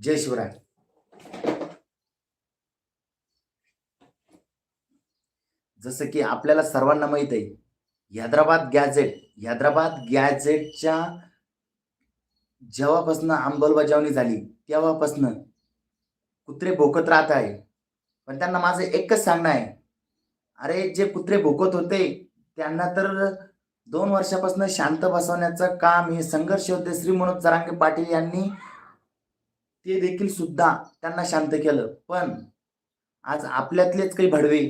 जय शिवराय. जसं की आपल्याला सर्वांना माहीत आहे हैदराबाद गॅझेट हैदराबाद गॅझेटच्या जेव्हापासनं अंमलबजावणी झाली तेव्हापासनं कुत्रे भोकत राहत आहे. पण त्यांना माझं एकच सांगणं आहे अरे जे कुत्रे भोकत होते त्यांना तर दोन वर्षापासून शांत बसवण्याचं काम हे संघर्ष होते श्री मनोज चरांगे पाटील यांनी ते देखील सुद्धा त्यांना शांत केलं. पण आज आपल्यातलेच काही भडवे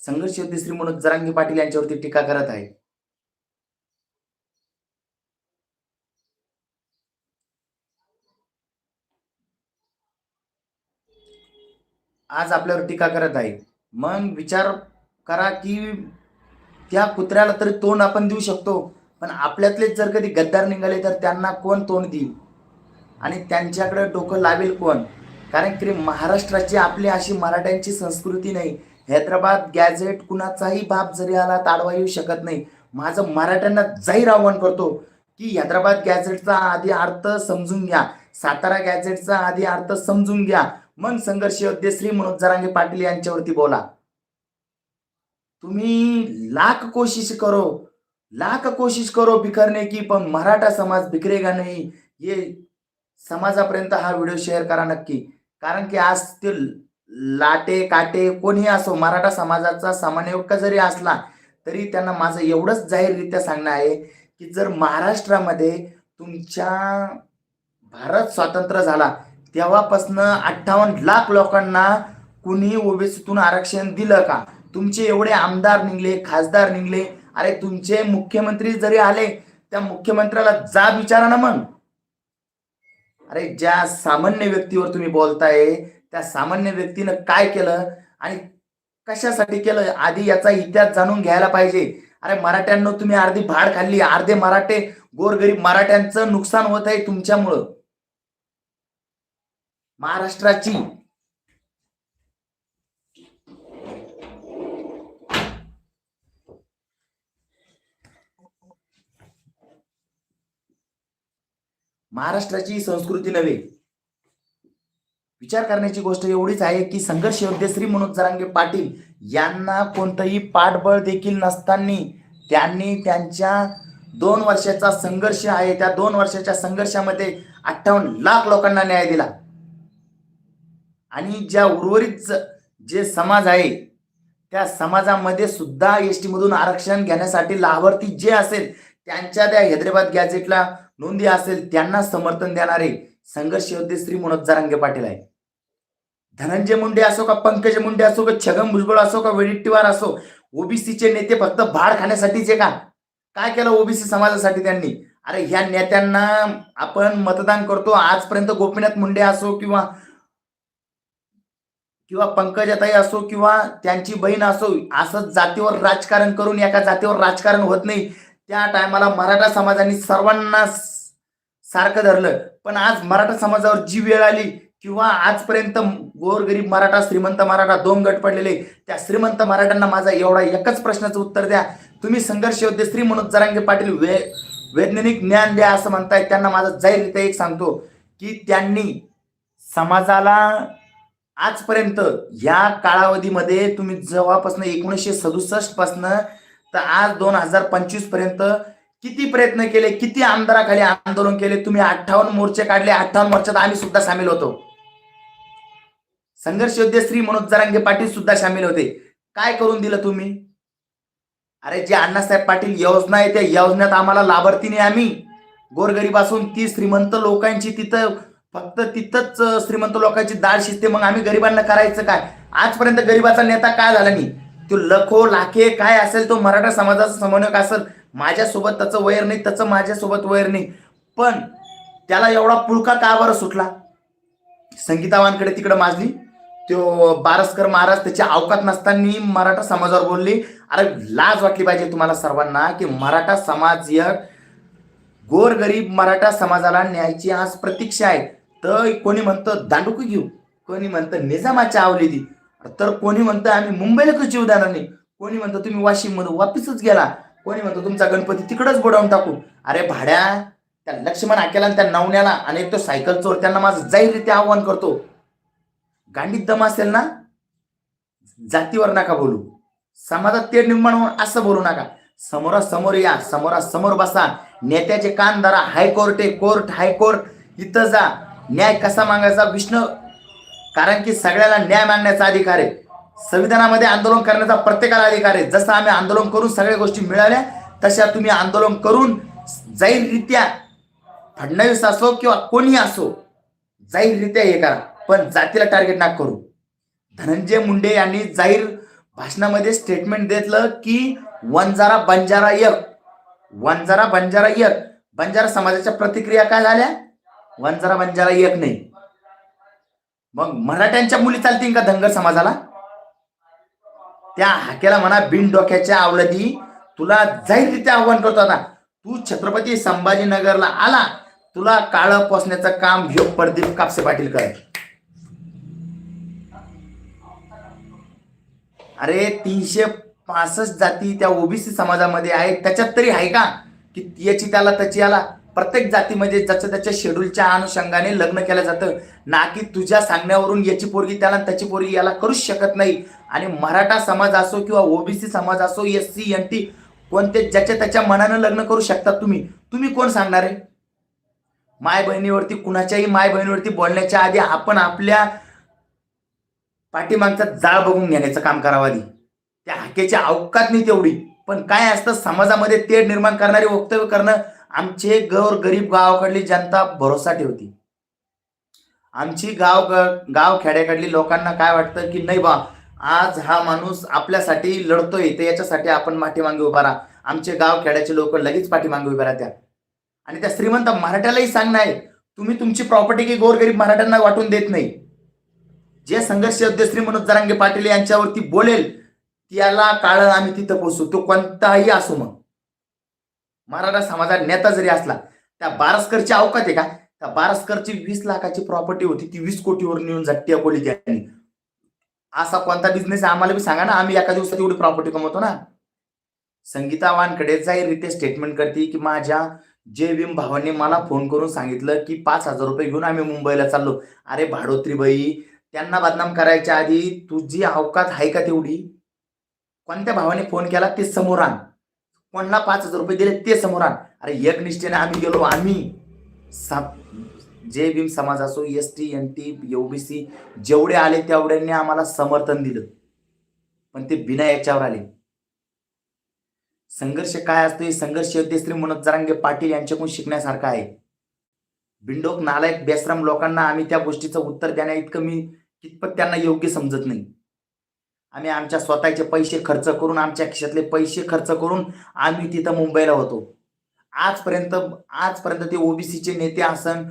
संघर्ष योद्धे श्री मनोज पाटील यांच्यावरती टीका करत आहे आज आपल्यावर टीका करत आहे मग विचार करा की त्या कुत्र्याला तरी तोंड आपण देऊ शकतो. पण आपल्यातलेच जर कधी गद्दार निघाले तर त्यांना कोण तोंड देईल? आणि त्यांच्याकडे डोकं लावेल कोण? कारण की महाराष्ट्राची आपली अशी मराठ्यांची संस्कृती नाही. हैदराबाद गॅझेट कुणाचाही बाप जरी आला ताडवा येऊ शकत नाही. माझं मराठ्यांना जाहीर आव्हान करतो की हैदराबाद गॅझेटचा आधी अर्थ समजून घ्या. सातारा गॅझेटचा आधी अर्थ समजून घ्या. मग संघर्ष योद्धे श्री मनोज जरांगे पाटील यांच्यावरती बोला. तुम्ही लाख कोशिश करो. लाख कोशिश करो बिखरने की पण मराठा समाज बिखरेगा नाही. ये समाजापर्यंत हा व्हिडिओ शेअर करा नक्की. कारण की आज ते लाटे काटे कोणी असो मराठा समाजाचा सामान्य जरी असला तरी त्यांना माझं एवढंच जाहीररित्या सांगणं आहे की जर महाराष्ट्रामध्ये तुमच्या भारत स्वातंत्र्य झाला तेव्हापासनं अठ्ठावन्न लाख लोकांना कुणी ओबीसीतून आरक्षण दिलं का? तुमचे एवढे आमदार निघले खासदार निघले अरे तुमचे मुख्यमंत्री जरी आले त्या मुख्यमंत्र्याला जा विचारा ना मग. अरे ज्या सामान्य व्यक्तीवर तुम्ही बोलताय त्या सामान्य व्यक्तीनं काय केलं आणि कशासाठी केलं आधी याचा इतिहास जाणून घ्यायला पाहिजे. अरे मराठ्यांना तुम्ही अर्धी भाड खाल्ली अर्धे मराठे गोरगरीब मराठ्यांचं नुकसान होत आहे तुमच्यामुळं. महाराष्ट्राची महाराष्ट्राची संस्कृती नव्हे. विचार करण्याची गोष्ट एवढीच आहे की संघर्ष योद्धे श्री मनोज जरांगे पाटील यांना कोणतंही पाठबळ देखील नसताना त्यांनी त्यांच्या दोन वर्षाचा संघर्ष आहे त्या दोन वर्षाच्या संघर्षामध्ये अठ्ठावन्न लाख लोकांना न्याय दिला. आणि ज्या उर्वरित जे समाज आहे त्या समाजामध्ये सुद्धा एस मधून आरक्षण घेण्यासाठी लाभार्थी जे असेल त्यांच्या त्या हैदराबाद गॅझेटला नोंदी असेल त्यांना समर्थन देणारे संघर्ष योद्धे श्री मनोज पाटील आहे धनंजय मुंडे असो का पंकज मुंडे असो का छगन भुजबळ असो का वडेट्टीवार असो ओबीसीचे नेते फक्त भाड खाण्यासाठीचे का? काय केलं ओबीसी समाजासाठी त्यांनी? अरे ह्या नेत्यांना आपण मतदान करतो आजपर्यंत गोपीनाथ मुंडे असो किंवा किंवा पंकजाताई असो किंवा त्यांची बहीण असो असंच जातीवर राजकारण करून एका जातीवर राजकारण होत नाही. त्या टायमाला मराठा समाजाने सर्वांना सारखं धरलं. पण आज मराठा समाजावर जी वेळ आली किंवा आजपर्यंत गोरगरीब मराठा श्रीमंत मराठा दोन गट पडलेले त्या श्रीमंत मराठ्यांना माझा एवढा एकच प्रश्नाचं उत्तर द्या. तुम्ही संघर्ष योद्धे श्री मनोज जरांगे पाटील वे वैज्ञानिक ज्ञान द्या असं म्हणताय त्यांना माझा जाहीररित्या एक सांगतो की त्यांनी समाजाला आजपर्यंत या कालावधीमध्ये तुम्ही जेव्हापासून एकोणीसशे सदुसष्ट पासनं तर आज दोन हजार पंचवीसपर्यंत किती प्रयत्न केले किती आमदाराखाली आंदोलन केले तुम्ही अठ्ठावन्न मोर्चे काढले अठ्ठावन्न मोर्चात आम्ही सुद्धा सामील होतो. संघर्ष योद्धे श्री मनोज जरांगे पाटील सुद्धा सामील होते. काय करून दिलं तुम्ही? अरे जे अण्णासाहेब पाटील योजना आहे त्या योजनेत आम्हाला लाभार्थीने आम्ही. गोरगरीब असून ती श्रीमंत लोकांची तिथं फक्त तिथंच श्रीमंत लोकांची दाळ शिजते मग आम्ही गरिबांना करायचं काय? आजपर्यंत गरिबाचा नेता काय झाला नाही? तो लखो लाखे काय असेल तो मराठा समाजाचा समन्वयक असेल? माझ्यासोबत त्याचं वैर नाही त्याचं माझ्यासोबत वैर नाही. पण त्याला एवढा पुळका का बरं सुटला? संगीतावांकडे तिकडे माजली. तो बारसकर महाराज त्याच्या अवकात नसताना मराठा समाजावर बोलली. अरे लाज वाटली पाहिजे तुम्हाला सर्वांना की मराठा समाज एक गोरगरीब मराठा समाजाला न्यायची आज प्रतीक्षा आहे. तर कोणी म्हणतं दांडुकू घेऊ? कोणी म्हणतं निजामाच्या आवलेदी. तर कोणी म्हणतं आम्ही मुंबईला कशी जीव देणार नाही. कोणी म्हणतं तुम्ही वाशिममध्ये वापिसच गेला. कोणी म्हणतो तुमचा गणपती तिकडच बुडवून टाकू. अरे भाड्या त्या लक्ष्मण आकेला आणि त्या नवण्याला आणि एक तो सायकल चोर त्यांना माझं जाहीररित्या आव्हान करतो. गांडीत दम असेल ना जातीवर नका बोलू. समाजात ते निर्माण होऊन असं बोलू नका. समोरासमोर या समोरासमोर बसा. नेत्याचे कान धरा. High court court high court. इथं जा. न्याय कसा मागायचा? विष्णू कारण की सगळ्याला न्याय मागण्याचा अधिकार आहे. संविधानामध्ये आंदोलन करण्याचा प्रत्येकाला अधिकार आहे. जसं आम्ही आंदोलन करून सगळ्या गोष्टी मिळाल्या तशा तुम्ही आंदोलन करून जाहीररित्या फडणवीस असो किंवा कोणी असो जाहीररित्या हे करा. पण जातीला टार्गेट ना करू. धनंजय मुंडे यांनी जाहीर भाषणामध्ये स्टेटमेंट देतलं की वंजारा बंजारा एक. वंजारा बंजारा एक. बंजारा समाजाच्या प्रतिक्रिया काय झाल्या? वंजारा बंजारा एक नाही. मग मराठ्यांच्या मुली चालतील का धनगर समाजाला? त्या हाकेला म्हणा बिन डोक्याच्या आवलदी. तुला जाहीररित्या आव्हान करतो आता. तू छत्रपती संभाजीनगरला आला तुला काळं पोसण्याचं काम ह्यो प्रदीप कापसे पाटील कर. अरे तीनशे पासष्ट जाती त्या ओबीसी समाजामध्ये आहेत. त्याच्यात तरी आहे का? की याची त्याला त्याची आला प्रत्येक जातीमध्ये ज्याच्या त्याच्या शेड्यूलच्या अनुषंगाने लग्न केलं जातं. ना की तुझ्या सांगण्यावरून याची पोरगी त्याला त्याची पोरगी याला करूच शकत नाही. आणि मराठा समाज असो किंवा ओबीसी समाज असो एस सी एन टी कोणते ज्याच्या त्याच्या मनानं लग्न करू शकता तुम्ही तुम्ही कोण सांगणार आहे? माय बहिणीवरती कुणाच्याही माय बहिणीवरती बोलण्याच्या आधी आपण आपल्या पाठीमागचा जाळ बघून घेण्याचं काम करावं आधी. त्या हाकेची अवकात नाही तेवढी. पण काय असतं समाजामध्ये तेढ निर्माण करणारे वक्तव्य करणं आमचे गौर गरीब गावाकडली जनता भरोसा ठेवती. आमची गाव गाव खेड्याकडली लोकांना काय वाटतं की नाही बा आज हा माणूस आपल्यासाठी लढतोय तर याच्यासाठी आपण पाठीमागे उभा राहा. आमचे गाव खेड्याचे लोक लगेच पाठीमागे उभे राहत्या आणि त्या श्रीमंत मराठ्यालाही सांगणार आहे तुम्ही तुमची प्रॉपर्टी की गोरगरीब मराठ्यांना वाटून देत नाही. जे संघर्ष अध्यक्ष श्री मनोज जरांगे पाटील यांच्यावरती बोलेल त्याला काळ आम्ही तिथं पोहोचू तो कोणताही असू मग. मराठा समाजात नेता जरी असला त्या बारसकरची अवकात आहे का? त्या बारसकरची वीस लाखाची प्रॉपर्टी होती ती वीस कोटीवर नेऊन झट्टी अकोली त्यांनी. असा कोणता बिझनेस आम्हाला बी सांगा ना आम्ही एका दिवसात एवढी प्रॉपर्टी कमवतो ना. संगीता वानकडे जाहीररित्या स्टेटमेंट करते की माझ्या जे भीम भावांनी मला फोन करून सांगितलं की पाच हजार रुपये घेऊन आम्ही मुंबईला चाललो. अरे भाडोत्री बाई त्यांना बदनाम करायच्या आधी तुझी अवकात आहे का तेवढी? कोणत्या भावाने फोन केला? ते समोर आण. कोणाला पाच हजार रुपये दिले ते समोर आण. अरे एक निष्ठेने आम्ही गेलो आम्ही. जे भीम समाज असो S T N T OBC जेवढे आले तेवढ्यांनी आम्हाला समर्थन दिलं. पण ते बिना याच्यावर आले. संघर्ष काय असतो हे संघर्ष योद्धे श्री मनोज जरांगे पाटील यांच्याकडून शिकण्यासारखं आहे. बिंडोक नालायक बेसराम लोकांना आम्ही त्या गोष्टीचं उत्तर देण्या इतकं मी कितपत त्यांना योग्य समजत नाही. आम्ही आमच्या स्वतःचे पैसे खर्च करून आमच्या खिशातले पैसे खर्च करून आम्ही तिथं मुंबईला होतो. आजपर्यंत आजपर्यंत ते ओबीसीचे नेते असन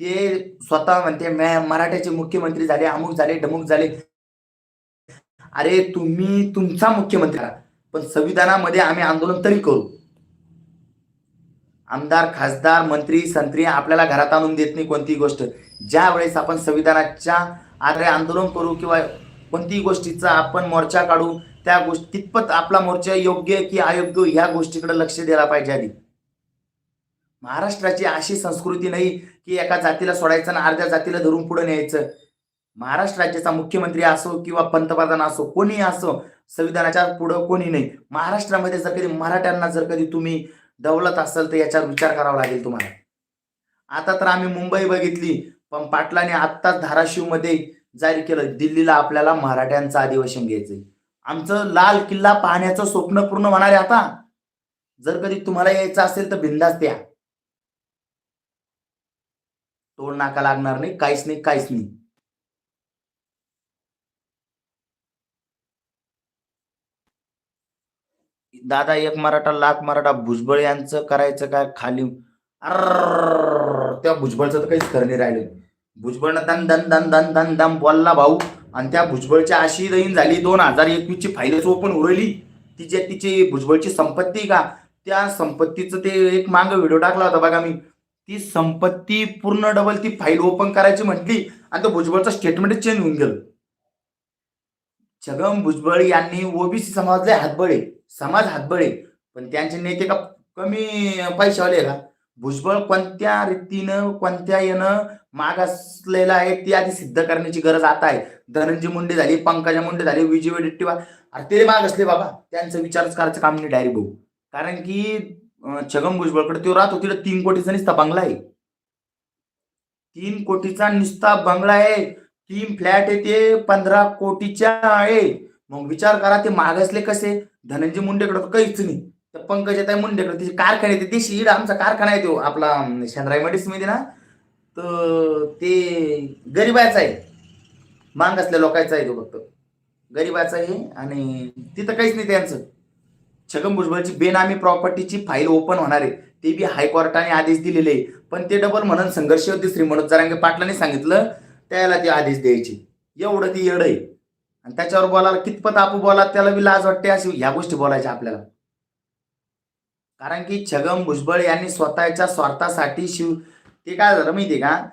ते स्वतः म्हणते मराठ्याचे मुख्यमंत्री झाले अमुक झाले डमुक झाले. अरे तुम्ही तुमचा मुख्यमंत्री पण संविधानामध्ये आम्ही आंदोलन तरी करू. आमदार खासदार मंत्री संत्री आपल्याला घरात आणून देत नाही कोणतीही गोष्ट. ज्या वेळेस आपण संविधानाच्या आधारे आंदोलन करू किंवा कोणतीही गोष्टीचा आपण मोर्चा काढू त्या गोष्टी तितपत आपला मोर्चा योग्य की अयोग्य ह्या गोष्टीकडे लक्ष द्यायला पाहिजे आधी. महाराष्ट्राची अशी संस्कृती नाही की एका जातीला सोडायचं आणि अर्ध्या जातीला धरून पुढे न्यायचं. महाराष्ट्र राज्याचा मुख्यमंत्री असो किंवा पंतप्रधान असो कोणी असो संविधानाच्या पुढं कोणी नाही. महाराष्ट्रामध्ये जर कधी मराठ्यांना जर कधी तुम्ही डवलत असाल तर याच्यावर विचार करावा लागेल तुम्हाला. आता तर आम्ही मुंबई बघितली पण पाटलाने आत्ताच धाराशिवमध्ये जाहीर केलं दिल्लीला आपल्याला मराठ्यांचं अधिवेशन घ्यायचंय. आमचं लाल किल्ला पाहण्याचं स्वप्न पूर्ण होणार आहे आता. जर कधी तुम्हाला यायचं असेल तर बिंदास द्या टोल नाका लागणार नाही काहीच नाही काहीच नाही. दादा एक मराठा लाख मराठा भुजबळ यांचं करायचं काय खाली? अर त्या भुजबळचं तर काहीच खरं नाही राहिलं भुजबळ दन दन दन दन दन दम बोलला भाऊ. आणि त्या भुजबळच्या अशी दैन झाली. दोन हजार एकवीसची फाईलच ओपन उरली. तिच्या तिची भुजबळची संपत्ती का? त्या संपत्तीचं ते एक मांग व्हिडिओ टाकला होता बघा मी. ती संपत्ती पूर्ण डबल ती फाईल ओपन करायची म्हटली आणि तो भुजबळचं स्टेटमेंट चेंज होऊन गेलं. छगन भुजबळ यांनी ओबीसी समाजले हातबळे समाज हातबळे पण त्यांचे नेते का कमी पैशावाले का भुजबळ कोणत्या रीतीनं कोणत्या येणं मागासलेला आहे ती आधी सिद्ध करण्याची गरज आता आहे. धनंजय मुंडे झाली पंकजा मुंडे झाली विजय वडेट्टीवार. अरे ते मागासले बाबा. त्यांचं विचारच करायचं काम नाही डायरेक्ट भाऊ. कारण की अं, छगन भुजबळकडे तो राहतो तिथे तीन कोटीचा निस्ता बंगला आहे. तीन कोटीचा निस्ता बंगला आहे. तीन फ्लॅट आहे ते पंधरा कोटीच्या आहे. मग विचार करा ते मागासले कसे? धनंजय मुंडेकडे काहीच नाही. तर पंकजाताई मुंडेकडे तिची कारखाना ते देशी इड आमचा कारखाना आहे तो आपला अं, शेंद्राई मध्ये ना. तर ते गरीबाचा आहे. मागासल्या लोकांचा आहे तो फक्त. गरीबाचा आहे आणि तिथं काहीच नाही त्यांचं. छगन भुजबळची बेनामी प्रॉपर्टीची फाईल ओपन होणार आहे. ते बी हायकोर्टाने आदेश दिलेले आहे. पण ते डबल म्हणून संघर्ष होते. श्री मनोज जरांगे पाटलांनी सांगितलं त्याला ते आदेश द्यायचे. एवढं ती येड आहे. आणि त्याच्यावर बोलायला कितपत आपू बोला त्याला बी लाज वाटते अशी ह्या गोष्टी बोलायच्या आपल्याला. कारण की छगन भुजबळ यांनी स्वतःच्या स्वार्थासाठी शिव ते काय झालं माहिती का?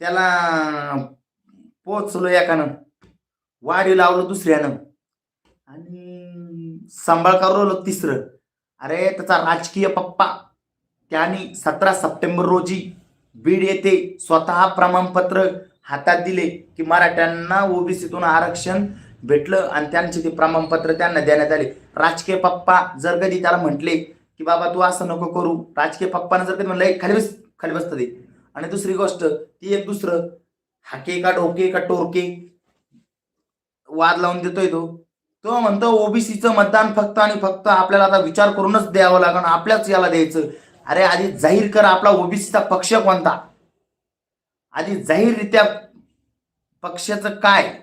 त्याला पोचलो एकानं. वाढी लावलं दुसऱ्यानं. आणि सांभाळ करवलं तिसरं. अरे त्याचा राजकीय पप्पा. त्यांनी सतरा सप्टेंबर रोजी बीड येथे स्वतः प्रमाणपत्र हातात दिले की मराठ्यांना ओबीसीतून आरक्षण भेटलं आणि त्यांचे ते प्रमाणपत्र त्यांना देण्यात आले. राजकीय पप्पा जर कधी त्याला म्हटले की बाबा तू असं नको करू. राजकीय पप्पानं जर कधी म्हणलं खाली बस खाली बसतं ते आणि दुसरी गोष्ट ती एक दुसरं हाके का डोके का टोरके वाद लावून देतोय तो. तो म्हणतो ओबीसीचं मतदान फक्त आणि फक्त आपल्याला आता विचार करूनच द्यावं लागण आपल्याच याला द्यायचं. अरे आधी जाहीर कर आपला ओबीसीचा पक्ष कोणता? आधी जाहीररित्या पक्षाचं काय?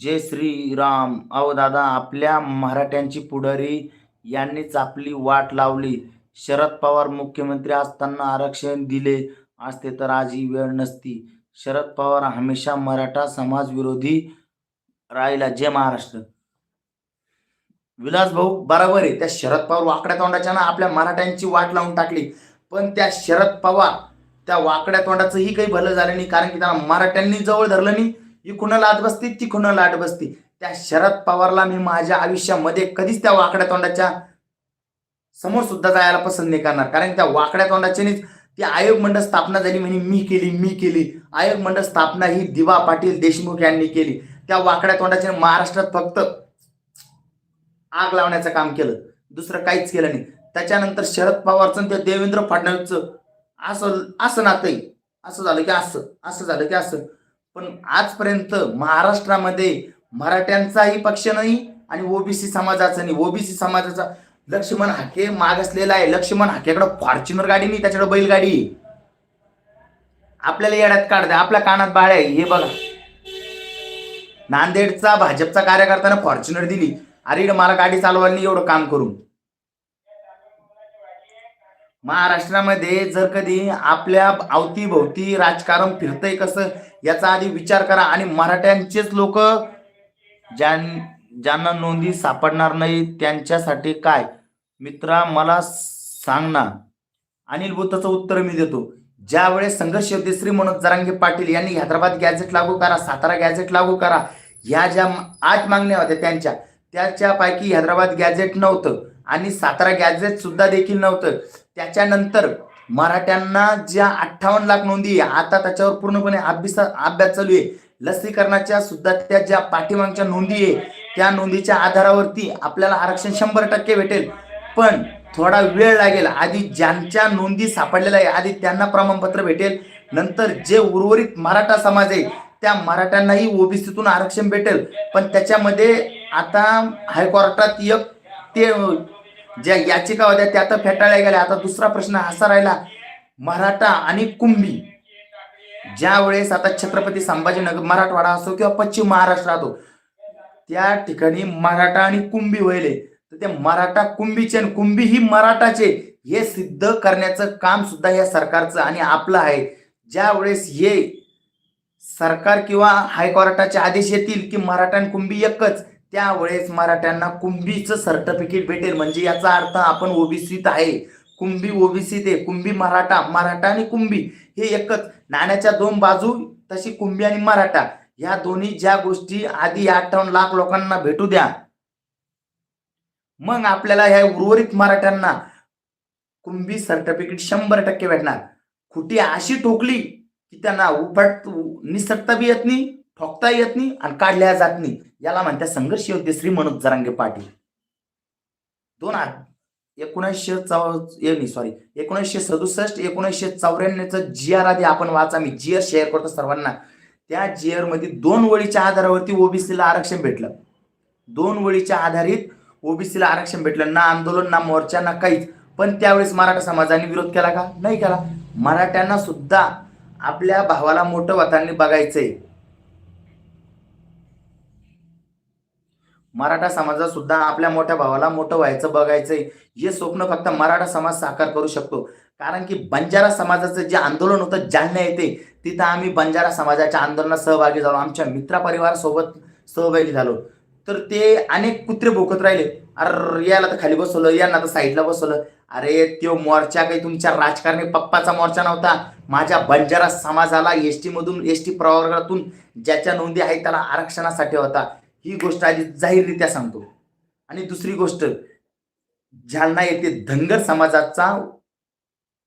जय श्रीराम. अहो दादा आपल्या मराठ्यांची पुढारी यांनीच आपली वाट लावली. शरद पवार मुख्यमंत्री असताना आरक्षण दिले असते तर आज ही वेळ नसती. शरद पवार हमेशा मराठा समाजविरोधी राहिला. जय महाराष्ट्र. विलास भाऊ बरोबर आहे. त्या शरद पवार वाकड्या तोंडाच्या ना आपल्या मराठ्यांची वाट लावून टाकली. पण त्या शरद पवार त्या वाकड्या तोंडाचंही काही भलं झालं नाही. कारण की त्यांना मराठ्यांनी जवळ धरलं नाही. ही कुणाला लाट बसती ती कुणाला लाट बसती. त्या शरद पवारला मी माझ्या आयुष्यामध्ये कधीच त्या वाकड्या तोंडाच्या समोर सुद्धा जायला पसंत नाही करणार. कारण त्या वाकड्या तोंडाच्यानेच ती आयोग मंडळ स्थापना झाली म्हणे मी केली मी केली. आयोग मंडळ स्थापना ही दिवा पाटील देशमुख यांनी केली. त्या वाकड्या तोंडाच्या महाराष्ट्रात फक्त आग लावण्याचं काम केलं. दुसरं काहीच केलं नाही. त्याच्यानंतर शरद पवारचं ते त्या देवेंद्र फडणवीसचं असं असं नातं असं झालं की असं असं झालं की असं. पण आजपर्यंत महाराष्ट्रामध्ये मराठ्यांचाही पक्ष नाही आणि ओबीसी समाजाचा नाही. ओबीसी समाजाचा लक्ष्मण हाके मागासलेला आहे. लक्ष्मण हाकेकडे फॉर्च्युनर गाडी नाही त्याच्याकडे बैलगाडी आपल्याला येड्यात काढते आपल्या कानात बाळ आहे. हे बघा. नांदेडचा भाजपचा कार्यकर्त्यानं फॉर्च्युनर दिली. अरे मला गाडी चालवायला एवढं काम करून. महाराष्ट्रामध्ये जर कधी आपल्या अवतीभोवती राजकारण फिरतंय कसं याचा आधी विचार करा. आणि मराठ्यांचेच लोक ज्यां ज्यांना नोंदी सापडणार नाही त्यांच्यासाठी काय? मित्रा मला सांग ना. अनिल बुद्धचं उत्तर मी देतो. ज्यावेळेस संघर्ष होते श्री मनोज जरांगे पाटील यांनी हैदराबाद गॅझेट लागू करा सातारा गॅझेट लागू करा ह्या ज्या आठ मागण्या होत्या त्यांच्या त्याच्यापैकी हैदराबाद गॅझेट नव्हतं आणि सातारा गॅझेट सुद्धा देखील नव्हतं. त्याच्यानंतर मराठ्यांना ज्या अठ्ठावन्न लाख नोंदी आहे, आता त्याच्यावर पूर्णपणे अभ्यास अभ्यास चालू आहे. लसीकरणाच्या सुद्धा त्या ज्या पाठीमागच्या नोंदी आहे त्या नोंदीच्या आधारावरती आपल्याला आरक्षण शंभर टक्के भेटेल. पण थोडा वेळ लागेल. आधी ज्यांच्या नोंदी सापडलेल्या आहे आधी त्यांना प्रमाणपत्र भेटेल. नंतर जे उर्वरित मराठा समाज आहे त्या मराठ्यांनाही ओबीसीतून आरक्षण भेटेल. पण त्याच्यामध्ये आता हायकोर्टात एक ते ज्या याचिका होत्या त्या तर फेटाळल्या गेल्या. आता दुसरा प्रश्न असा राहिला मराठा आणि कुंभी. ज्या वेळेस आता छत्रपती संभाजीनगर मराठवाडा असो किंवा पश्चिम महाराष्ट्र असो त्या ठिकाणी मराठा आणि कुंभी व्हायले. तर ते मराठा कुंभीचे आणि कुंभी ही मराठाचे हे सिद्ध करण्याचं काम सुद्धा या सरकारचं आणि आपलं आहे. ज्या वेळेस हे सरकार किंवा हायकोर्टाचे आदेश येतील की मराठा आणि कुंभी एकच त्यावेळेस मराठ्यांना कुंभीचं सर्टिफिकेट भेटेल. म्हणजे याचा अर्थ आपण ओबीसीत आहे. कुंभी ओबीसीत आहे. कुंभी मराठा मराठा आणि कुंभी हे एकच. नाण्याच्या दोन बाजू तशी कुंभी आणि मराठा. या दोन्ही ज्या गोष्टी आधी अठ्ठावन्न लाख लोकांना भेटू द्या. मग आपल्याला ह्या उर्वरित मराठ्यांना कुंभी सर्टिफिकेट शंभर टक्के भेटणार. खुटी अशी ठोकली की त्यांना उपट निसटता बी येत नाही ठोकता येत नाही आणि काढल्या जात नाही. याला म्हणतात संघर्ष योद्धे श्री मनोज जरांगे पाटील. दोन आठ एकोणीसशे चौ सॉरी एकोणीसशे सदुसष्ट एकोणीसशे चौऱ्याण्णवचं जी आर आधी आपण वाचा. मी जी आर शेअर करतो सर्वांना. त्या जी आरमध्ये दोन वळीच्या आधारावरती ओबीसीला आरक्षण भेटलं. दोन वळीच्या आधारित ओबीसीला आरक्षण भेटलं. ना आंदोलन ना मोर्चा ना काहीच पण त्यावेळेस मराठा समाजाने विरोध केला का? नाही केला. मराठ्यांना सुद्धा आपल्या भावाला मोठं वतांनी बघायचंय. मराठा समाजात सुद्धा आपल्या मोठ्या भावाला मोठं व्हायचं बघायचंय. हे स्वप्न फक्त मराठा समाज साकार करू शकतो. कारण की बंजारा समाजाचं जे आंदोलन होतं जालना येते तिथं आम्ही बंजारा समाजाच्या आंदोलनात सहभागी झालो. आमच्या मित्रपरिवारासोबत सहभागी झालो. तर ते अनेक कुत्रे भोकत राहिले. अरे याला तर खाली बसवलं यांना तर साईडला बसवलं. अरे त्यो मोर्चा काही तुमच्या राजकारणी पप्पाचा मोर्चा नव्हता. माझ्या बंजारा समाजाला एस टीमधून एस टी प्रवर्गातून ज्याच्या नोंदी आहेत त्याला आरक्षणासाठी होता. ही गोष्ट आधी जाहीररित्या सांगतो. आणि दुसरी गोष्ट जालना येथे धनगर समाजाचा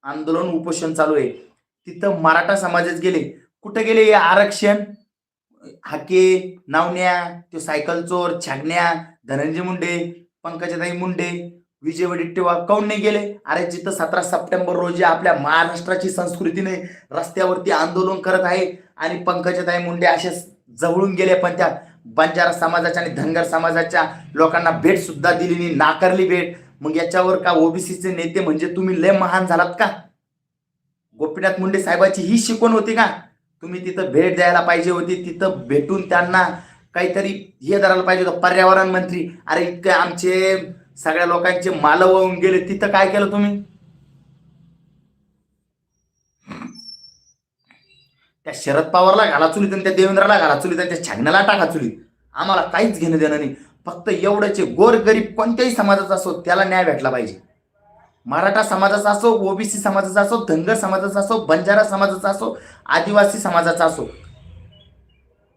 आंदोलन उपोषण चालू आहे. तिथं मराठा समाजच गेले. कुठे गेले हे आरक्षण? हाके नावण्या तो सायकल चोर छागण्या धनंजय मुंडे पंकजाताई मुंडे विजय वडेट्टीवार काऊन नाही गेले? अरे जिथं सतरा सप्टेंबर रोजी आपल्या महाराष्ट्राची संस्कृतीने रस्त्यावरती आंदोलन करत आहे आणि पंकजाताई मुंडे असे जवळून गेले पण त्या बंजारा समाजाच्या आणि धनगर समाजाच्या लोकांना भेट सुद्धा दिली नाही नाकारली भेट. मग याच्यावर का ओबीसीचे नेते म्हणजे तुम्ही लय महान झालात का? गोपीनाथ मुंडे साहेबाची ही शिकवण होती का? तुम्ही तिथं भेट द्यायला पाहिजे होती तिथं भेटून त्यांना काहीतरी हे करायला पाहिजे होतं पर्यावरण मंत्री. अरे इतके आमचे सगळ्या लोकांचे मालव होऊन गेले तिथं काय केलं तुम्ही? त्या शरद पवारला घाला चुलीत आणि त्या देवेंद्रला घाला चुलीत आणि त्या छागण्याला टाका चुलीत आम्हाला काहीच घेणं देणं नाही. फक्त एवढ्याचे गोर गरीब कोणत्याही समाजाचा असो त्याला न्याय भेटला पाहिजे. मराठा समाजाचा असो ओबीसी समाजाचा असो धनगर समाजाचा असो बंजारा समाजाचा असो आदिवासी समाजाचा असो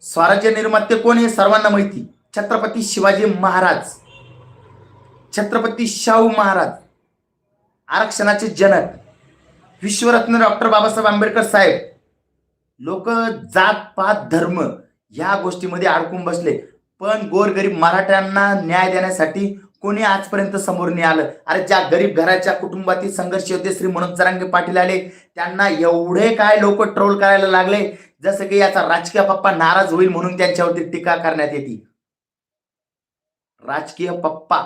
स्वराज्य निर्माते कोण हे सर्वांना माहिती. छत्रपती शिवाजी महाराज. छत्रपती शाहू महाराज. आरक्षणाचे जनक. विश्वरत्न डॉक्टर बाबासाहेब आंबेडकर साहेब. लोक जात पात धर्म ह्या गोष्टीमध्ये अडकून बसले. पण गोरगरीब मराठ्यांना न्याय देण्यासाठी कोणी आजपर्यंत समोर नाही आलं. अरे ज्या गरीब घराच्या कुटुंबातील संघर्ष होते श्री मनोज जरांगे पाटील आले त्यांना एवढे काय लोक ट्रोल करायला लागले जसं की याचा राजकीय पप्पा नाराज होईल म्हणून त्यांच्यावरती टीका करण्यात येते. राजकीय पप्पा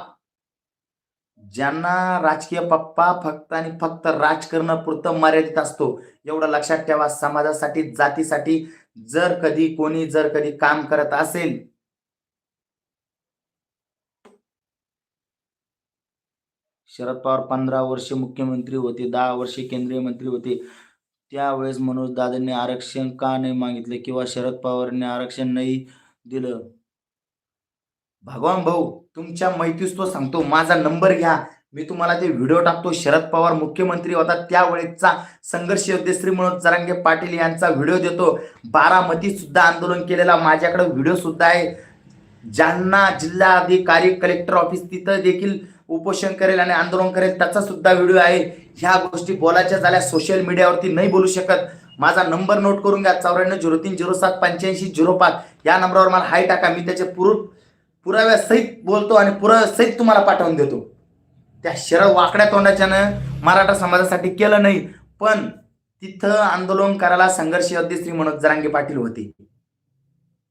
ज्यांना राजकीय पप्पा फक्त आणि फक्त राजकारणापुरतं मर्यादित असतो एवढं लक्षात ठेवा समाजासाठी जातीसाठी जर कधी कोणी जर कधी काम करत असेल. शरद पवार पंधरा वर्ष मुख्यमंत्री होते दहा वर्षे केंद्रीय मंत्री होते. त्यावेळेस मनोज दादांनी आरक्षण का नाही मागितले किंवा शरद पवारांनी आरक्षण नाही दिलं? भगवान भाऊ तुमच्या मैत्रीस तो सांगतो माझा नंबर घ्या. मी तुम्हाला ते व्हिडिओ टाकतो शरद पवार मुख्यमंत्री होता त्यावेळेसचा संघर्ष योद्धे श्री मनोज जरांगे पाटील यांचा व्हिडिओ देतो. बारामती सुद्धा आंदोलन केलेला माझ्याकडे व्हिडिओ सुद्धा आहे. जालना जिल्हाधिकारी कलेक्टर ऑफिस तिथं देखील उपोषण करेल आणि आंदोलन करेल त्याचा सुद्धा व्हिडिओ आहे. ह्या गोष्टी बोलायच्या झाल्या सोशल मीडियावरती नाही बोलू शकत. माझा नंबर नोट करून घ्या चौऱ्याण्णव झिरो तीन झिरो सात पंच्याऐंशी झिरो पाच. या नंबरवर मला हाय टाका मी त्याचे पुरुष पुराव्यासहित बोलतो आणि पुराव्यासहित तुम्हाला पाठवून देतो. त्या शरद वाकड्या तोंडाच्यानं मराठा समाजासाठी केलं नाही पण तिथं आंदोलन करायला संघर्ष योद्धे श्री मनोज जरांगे पाटील होते.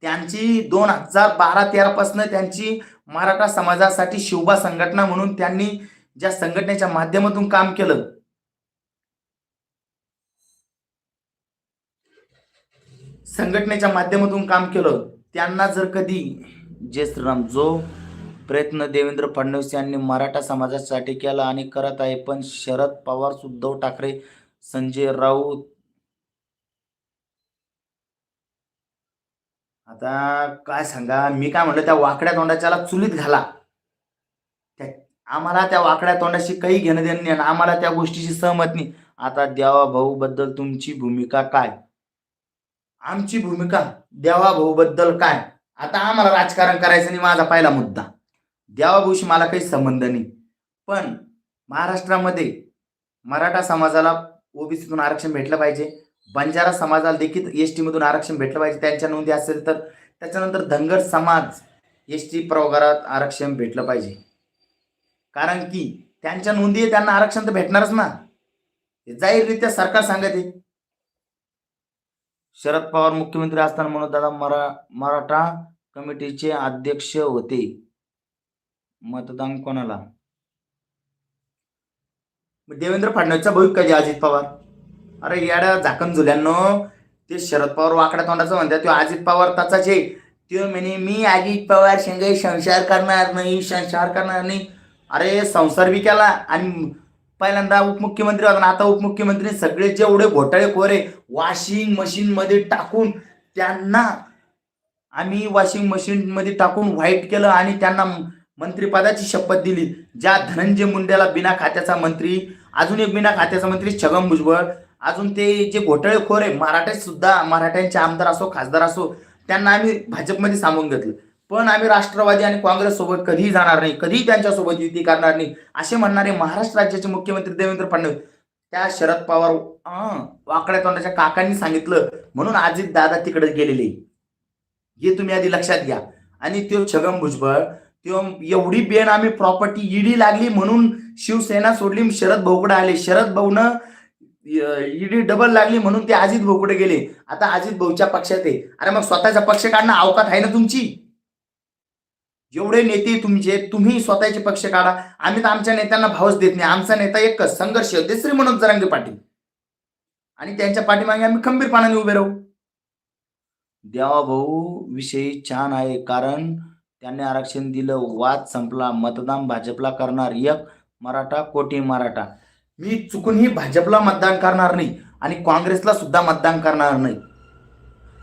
त्यांची दोन हजार बारा तेरापासनं त्यांची मराठा समाजासाठी शिवबा संघटना म्हणून त्यांनी ज्या संघटनेच्या माध्यमातून काम केलं. संघटनेच्या माध्यमातून काम केलं. त्यांना जर कधी जय श्रीराम. जो प्रयत्न देवेंद्र फडणवीस यांनी मराठा समाजासाठी केला आणि करत आहे पण शरद पवार उद्धव ठाकरे संजय राऊत. आता काय सांगा मी काय म्हणलं त्या वाकड्या तोंडाच्याला चुलीत घाला. त्या आम्हाला त्या वाकड्या तोंडाशी काही घेणं देणं नाही आणि आम्हाला त्या गोष्टीची सहमत नाही. आता देवा भाऊ बद्दल तुमची भूमिका काय? आमची भूमिका देवा भाऊ बद्दल काय? आता आम्हाला राजकारण करायचं नाही माझा पहिला मुद्दा. देवा मला काही संबंध नाही. पण महाराष्ट्रामध्ये मराठा समाजाला ओबीसीतून आरक्षण भेटलं पाहिजे. बंजारा समाजाला देखील एस टीमधून आरक्षण भेटलं पाहिजे. त्यांच्या नोंदी असेल तर. त्याच्यानंतर धनगर समाज एस टी प्रवर्गात आरक्षण भेटलं पाहिजे. कारण की त्यांच्या नोंदी त्यांना आरक्षण तर भेटणारच ना. जाहीररित्या सरकार सांगत आहे. शरद पवार मुख्यमंत्री असताना म्हणून दादा मरा मराठा कमिटीचे अध्यक्ष होते. मतदान कोणाला? देवेंद्र फडणवीसचा भविक कधी अजित पवार? अरे याड्या झाकण झुल्यांनो ते शरद पवार वाकड्या तोंडाचं म्हणतात ते अजित पवार त्याचाच आहे. तो म्हणे मी अजित पवार शेंगे संसार करणार नाही संसार करणार नाही. अरे संसार बी केला आणि पहिल्यांदा उपमुख्यमंत्री होता आता उपमुख्यमंत्री सगळे जेवढे घोटाळे खोरे वॉशिंग मशीन मध्ये टाकून त्यांना आम्ही वॉशिंग मशीन मध्ये टाकून व्हाईट केलं आणि त्यांना मंत्रिपदाची शपथ दिली. ज्या धनंजय मुंडेला बिना खात्याचा मंत्री अजून एक बिना खात्याचा मंत्री छगन भुजबळ अजून ते जे घोटाळेखोर आहे मराठ्यात सुद्धा मराठ्यांचे आमदार असो खासदार असो त्यांना आम्ही भाजपमध्ये सामावून घेतलं. पण आम्ही राष्ट्रवादी आणि काँग्रेस सोबत कधीही जाणार नाही कधीही त्यांच्यासोबत युती करणार नाही असे म्हणणारे महाराष्ट्र राज्याचे मुख्यमंत्री देवेंद्र फडणवीस. त्या शरद पवार वाकड्या तोंडाच्या काकांनी सांगितलं म्हणून अजित दादा तिकडे गेलेले. हे तुम्ही आधी लक्षात घ्या. आणि तो छगन भुजबळ तो एवढी बेनामी प्रॉपर्टी ईडी लागली म्हणून शिवसेना सोडली शरद भाऊकडे आले. शरद भाऊनं ईडी डबल लागली म्हणून ते अजित भाऊकडे गेले. आता अजित भाऊच्या पक्षात आहे. अरे मग स्वतःचा पक्ष काढणं अवकात आहे ना तुमची? एवढे नेते तुमचे तुम्ही स्वतःचे पक्ष काढा. आम्ही तर आमच्या नेत्यांना भावच देत नाही. आमचा नेता एकच संघर्ष देश्री म्हणून जरांगे पाटील. आणि त्यांच्या पाठीमागे आम्ही खंबीरपणाने उभे राहू. देवा भाऊ विषयी छान आहे कारण त्यांनी आरक्षण दिलं वाद संपला मतदान भाजपला करणार एक मराठा कोटी मराठा. मी चुकूनही भाजपला मतदान करणार नाही आणि काँग्रेसला सुद्धा मतदान करणार नाही.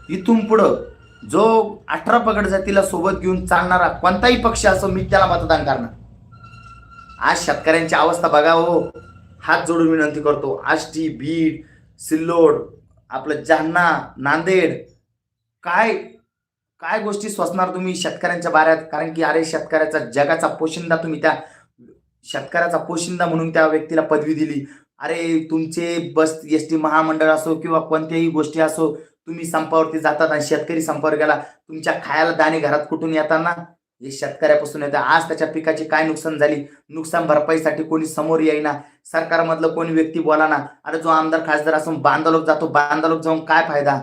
इथून पुढं जो अठरा पगड जातीला सोबत घेऊन चालणारा कोणताही पक्ष असो मी त्याला मतदान करणार. आज शेतकऱ्यांची अवस्था बघा हो. हात जोडून विनंती करतो. आष्टी बीड सिल्लोड आपलं जालना नांदेड काय काय गोष्टी स्वसणार तुम्ही शेतकऱ्यांच्या बाऱ्यात? कारण की अरे शेतकऱ्याचा जगाचा पोशिंदा तुम्ही त्या शेतकऱ्याचा पोशिंदा म्हणून त्या व्यक्तीला पदवी दिली. अरे तुमचे बस एस टी महामंडळ असो किंवा कोणत्याही गोष्टी असो तुम्ही संपावरती जातात आणि शेतकरी संपावर गेला तुमच्या खायला दाणे घरात कुठून येताना? हे शेतकऱ्यापासून येतं. आज त्याच्या पिकाची काय नुकसान झाली? नुकसान भरपाईसाठी कोणी समोर येईना. सरकारमधलं कोणी व्यक्ती बोला ना अरे जो आमदार खासदार असून बांधालोक जातो बांधालोक जाऊन काय फायदा?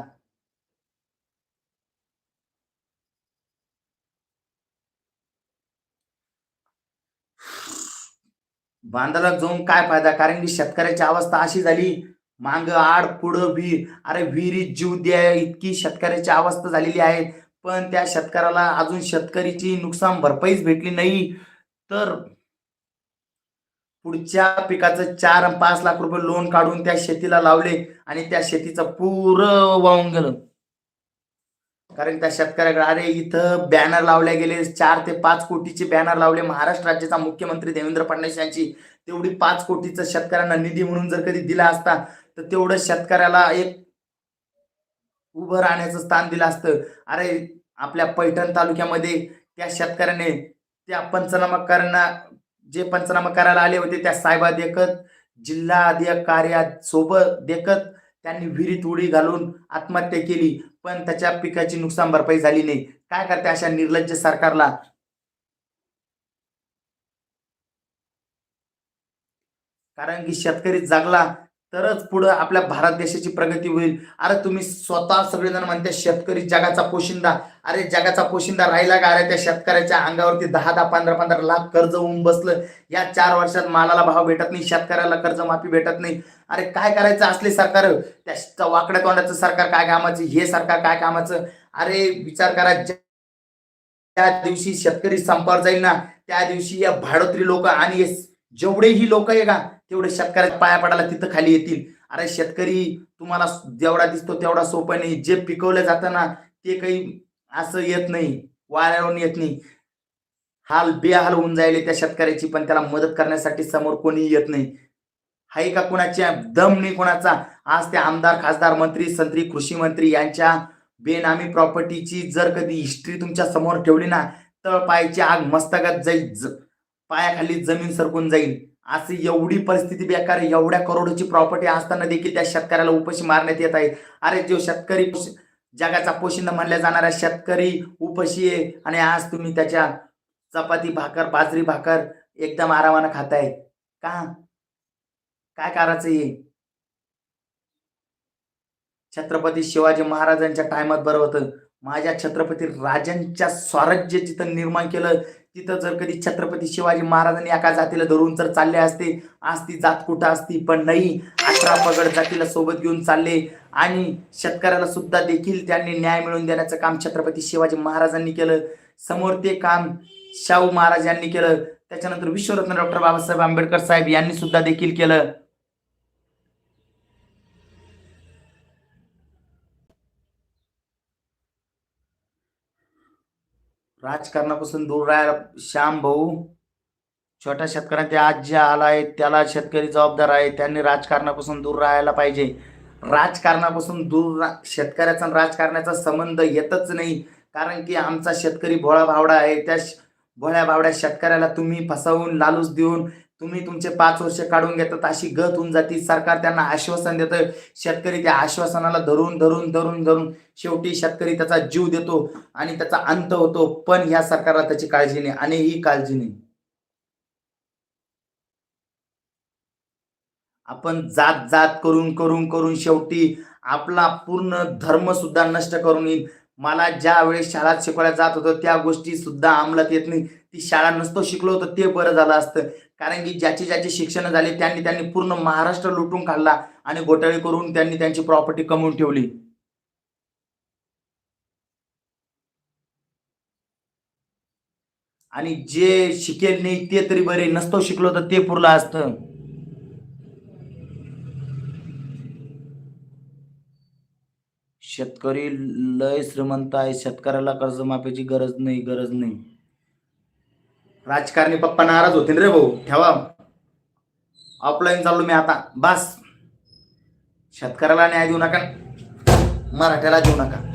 बांधाला जाऊन काय फायदा? कारण की शेतकऱ्याची अवस्था अशी झाली मांग आड पुढं विहीर अरे विहिरीत जीव द्या. इतकी शेतकऱ्याची अवस्था झालेली आहे. पण त्या शेतकऱ्याला अजून शेतकरीची नुकसान भरपाईच भेटली नाही. तर पुढच्या पिकाचं चार पाच लाख रुपये लोन काढून त्या शेतीला लावले आणि त्या शेतीचं पूर वाहून गेलं. कारण त्या शेतकऱ्याकडे अरे इथं बॅनर लावले गेले. चार ते पाच कोटीचे बॅनर लावले. महाराष्ट्र राज्याचा मुख्यमंत्री देवेंद्र फडणवीस यांची. तेवढी पाच कोटीचं शेतकऱ्यांना निधी म्हणून जर कधी दिला असता तर तेवढं शेतकऱ्याला एक उभं राहण्याचं स्थान दिलं असतं. अरे आपल्या पैठण तालुक्यामध्ये त्या शेतकऱ्याने त्या पंचनामा करणा जे पंचनामा करायला आले होते त्या साहेबा देखत जिल्हा अधिकाऱ्यासोबत देखत त्यांनी विहिरीत उडी घालून आत्महत्या केली. पण त्याच्या पिकाची नुकसान भरपाई झाली नाही. काय करते अशा निर्लज्ज सरकारला? कारण की शेतकरी जागला तरच पुढं आपल्या भारत देशाची प्रगती होईल. अरे तुम्ही स्वतः सगळेजण म्हणते शेतकरी जगाचा पोशिंदा. अरे जगाचा पोशिंदा राहिला का? अरे त्या शेतकऱ्याच्या अंगावरती दहा दहा पंधरा पंधरा लाख कर्ज होऊन बसलं. या चार वर्षात मालाला भाव भेटत नाही शेतकऱ्याला कर्जमाफी भेटत नाही. अरे काय करायचं असले सरकार? त्या वाकड्या तोंडाचं सरकार काय कामाचं? हे सरकार काय कामाचं? अरे विचार करा त्या दिवशी शेतकरी संपावर जाईल ना त्या दिवशी या भाडोत्री लोक आणि जेवढेही लोक आहे का तेवढे शेतकऱ्यात पाया पडायला तिथं खाली येतील. अरे शेतकरी तुम्हाला जेवढा दिसतो तेवढा सोपं नाही जे पिकवलं जातं ना ते काही असं येत नाही. वाऱ्यावरून येत नाही. हाल बेहाल होऊन जायले त्या शेतकऱ्याची पण त्याला मदत करण्यासाठी समोर कोणी येत नाही. हाय का कोणाच्या दम नाही कोणाचा? आज ते आमदार खासदार मंत्री संत्री कृषी मंत्री यांच्या बेनामी प्रॉपर्टीची जर कधी हिस्ट्री तुमच्यासमोर ठेवली ना तळ पायाची आग मस्तकात जाईल. ज- पायाखाली जमीन सरकून जाईल. असं एवढी परिस्थिती बेकार आहे, एवढ्या करोडची प्रॉपर्टी असताना देखील त्या शेतकऱ्याला उपाशी मारण्यात येत आहे. अरे जो शेतकरी जगाचा पोशिंदा मानल्या जाणारा शेतकरी उपाशी आहे आणि आज तुम्ही त्याच्या चपाती भाकर बाजरी भाकर एकदम आरामानं खाताय. का? काय करायचं हे? छत्रपती शिवाजी महाराजांच्या टायमात बरं होतं. माझ्या छत्रपती राजांच्या स्वराज्य जिथं निर्माण केलं. तिथं जर कधी छत्रपती शिवाजी महाराजांनी एका जातीला धरून जर चालले असते आज ती जात कुठं असती पण नाही. अठरा पगड जातीला सोबत घेऊन चालले आणि शेतकऱ्याला सुद्धा देखील त्यांनी न्याय मिळवून देण्याचं काम छत्रपती शिवाजी महाराजांनी केलं. समोर ते काम शाहू महाराज यांनी केलं. त्याच्यानंतर विश्वरत्न डॉक्टर बाबासाहेब आंबेडकर साहेब यांनी सुद्धा देखील केलं. राजकारणापासून दूर राहायला श्याम भाऊ छोट्या शेतकऱ्यांच्या आज जे आलाय त्याला शेतकरी जबाबदार आहे त्यांनी राजकारणापासून दूर राहायला पाहिजे. राजकारणापासून दूर रा शेतकऱ्याचा राजकारणाचा संबंध येतच नाही. कारण की आमचा शेतकरी भोळा भावडा आहे त्या भोळ्या भावड्या शेतकऱ्याला तुम्ही फसवून लालूच देऊन तुम्ही तुमचे पाच वर्ष काढून घेतात अशी गत होऊन जाती. सरकार त्यांना आश्वासन देतं शेतकरी त्या आश्वासनाला धरून धरून धरून धरून शेवटी शेतकरी त्याचा जीव देतो आणि त्याचा अंत होतो. पण ह्या सरकारला त्याची काळजी नाही आणि ही काळजी नाही. आपण जात जात करून करून करून शेवटी आपला पूर्ण धर्म सुद्धा नष्ट करून येईल. मला ज्या वेळेस शाळेत शिकवल्या जात होतं त्या गोष्टी सुद्धा अंमलात येत नाही. ती शाळा नसतो शिकलो तर ते बरं झालं असतं. कारण की ज्याचे ज्याचे शिक्षण झाले त्यांनी त्यांनी पूर्ण महाराष्ट्र लुटून काढला आणि घोटाळे करून त्यांनी त्यांची प्रॉपर्टी कमवून ठेवली. आणि जे शिकेल नाही ते तरी बरे. नसतो शिकलो तर ते पुरलं असतं. शेतकरी लय श्रीमंत आहे. शेतकऱ्याला कर्जमाफीची गरज नाही गरज नाही. राजकारणी पप्पा नाराज होतील रे भाऊ. ठेवा. ऑफलाईन चाललो मी आता. बस. शेतकऱ्याला न्याय देऊ नका. मराठ्याला देऊ नका.